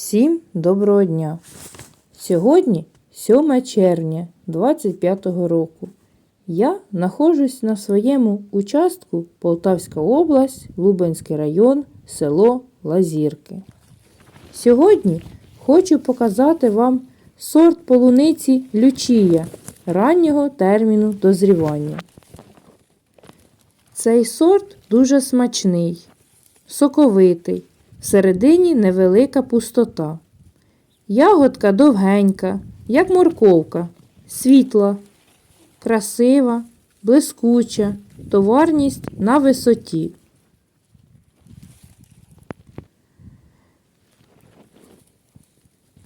Всім доброго дня! Сьогодні 7 червня 25 року. Я знаходжусь на своєму участку Полтавська область, Лубенський район, село Лазірки. Сьогодні хочу показати вам сорт полуниці Лючія раннього терміну дозрівання. Цей сорт дуже смачний, соковитий, всередині невелика пустота. Ягодка довгенька, як морковка, світла, красива, блискуча, товарність на висоті.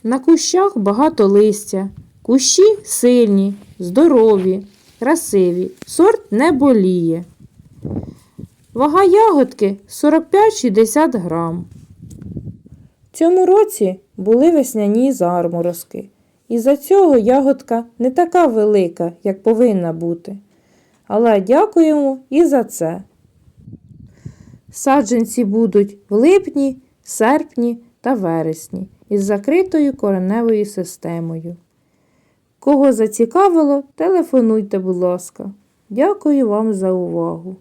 На кущах багато листя. Кущі сильні, здорові, красиві. Сорт не боліє. Вага ягодки 45-60 грам. Цьому році були весняні зарморозки. Із-за цього ягодка не така велика, як повинна бути. Але дякуємо і за це. Саджанці будуть в липні, серпні та вересні із закритою кореневою системою. Кого зацікавило, телефонуйте, будь ласка. Дякую вам за увагу.